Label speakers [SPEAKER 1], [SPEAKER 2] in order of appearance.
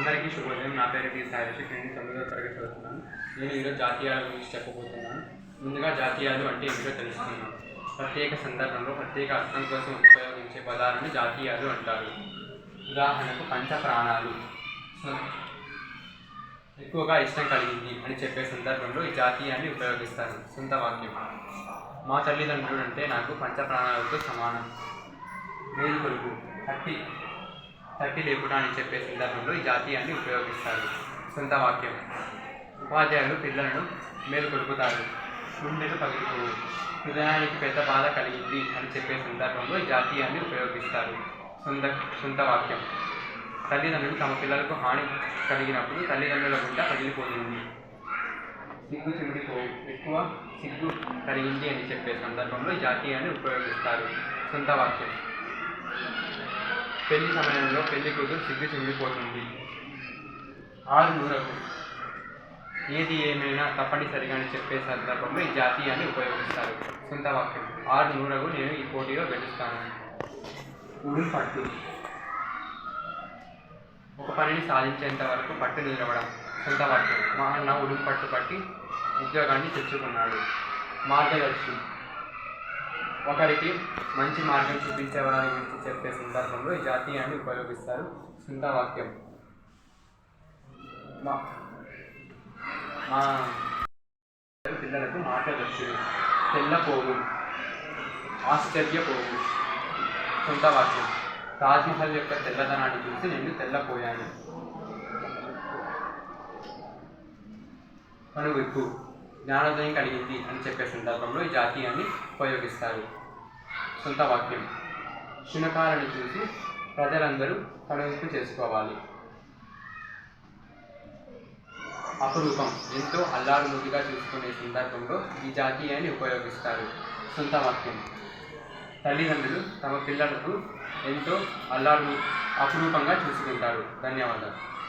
[SPEAKER 1] అందరికీ శుభోదయం. నా పేరు టి సాయిషి నేను తొమ్మిదో తరగతి చదువుతున్నాను. నేను ఈరోజు జాతీయాల గురించి చెప్పబోతున్నాను ముందుగా జాతీయాలు అంటే ఏమిటో తెలుసుకున్నాను ప్రత్యేక సందర్భంలో ప్రత్యేక అర్థం కోసం ఉపయోగించే పదాలను జాతీయాలు అంటారు. ఉదాహరణకు పంచ ప్రాణాలు. ఎక్కువగా ఇష్టం కలిగింది అని చెప్పే సందర్భంలో ఈ జాతీయాన్ని ఉపయోగిస్తారు. సొంత వాక్యం. మా తల్లిదండ్రులు అంటే నాకు పంచ ప్రాణాలతో సమానం. మేలు కొడుకు తట్టి తట్టి లేకుండా అని చెప్పే సందర్భంలో ఈ జాతీయాన్ని ఉపయోగిస్తారు. సొంత వాక్యం. ఉపాధ్యాయులు పిల్లలను మేలు కొడుకుతారు గుండెలు పగిలిపోవు. హృదయానికి పెద్ద బాధ కలిగింది అని చెప్పే సందర్భంలో ఈ జాతీయాన్ని ఉపయోగిస్తారు. సొంత సొంత వాక్యం. తల్లిదండ్రులు తమ పిల్లలకు హాని కలిగినప్పుడు తల్లిదండ్రుల గుండా పగిలిపోతుంది. సిగ్గు చిమిడిపోవు ఎక్కువ సిగ్గు కలిగింది అని చెప్పే సందర్భంలో ఈ జాతీయాన్ని ఉపయోగిస్తారు. సొంత వాక్యం. పెళ్ళి సమయంలో పెళ్ళి కూతురు సిగ్గు చెందిపోతుంది ఆరు నూరకు ఏది ఏమైనా తప్పనిసరిగా అని చెప్పే సందర్భంలో ఈ జాతీయాన్ని ఉపయోగిస్తారు. సొంత వాక్యం. ఆరు నూరకు నేను ఈ పోటీలో గెలుస్తాను. ఉడి పట్టు. ఒక పనిని సాధించేంత వరకు పట్టు నిలవడం సొంత వాక్యం. మా అన్న ఉడుం పట్టు పట్టి ఉద్యోగాన్ని తెచ్చుకున్నాడు. మార్గదర్శి. ఒకరికి మంచి మార్గం చూపించేవారి గురించి చెప్పే సందర్భంలో ఈ జాతీయాన్ని ఉపయోగిస్తారు. సొంత వాక్యం మా మా పిల్లలకు మార్గదర్శులు. తెల్లపోవు ఆశ్చర్యపోవు సొంత వాక్యం తాజ్మహల్ యొక్క తెల్లదనాన్ని చూసి నేను తెల్లపోయాను. కనువిప్పు జ్ఞానోదయం కలిగింది అని చెప్పే సందర్భంలో ఈ జాతీయాన్ని ఉపయోగిస్తారు. సొంత వాక్యం. శునకాలను చూసి ప్రజలందరూ తలవింపు చేసుకోవాలి. అపురూపం. ఎంతో అల్లారుముద్దుగా చూసుకునే సందర్భంలో ఈ జాతీయాన్ని ఉపయోగిస్తారు. సొంత వాక్యం. తల్లిదండ్రులు తమ పిల్లలకు ఎంతో అల్లారు అపురూపంగా చూసుకుంటారు. ధన్యవాదాలు.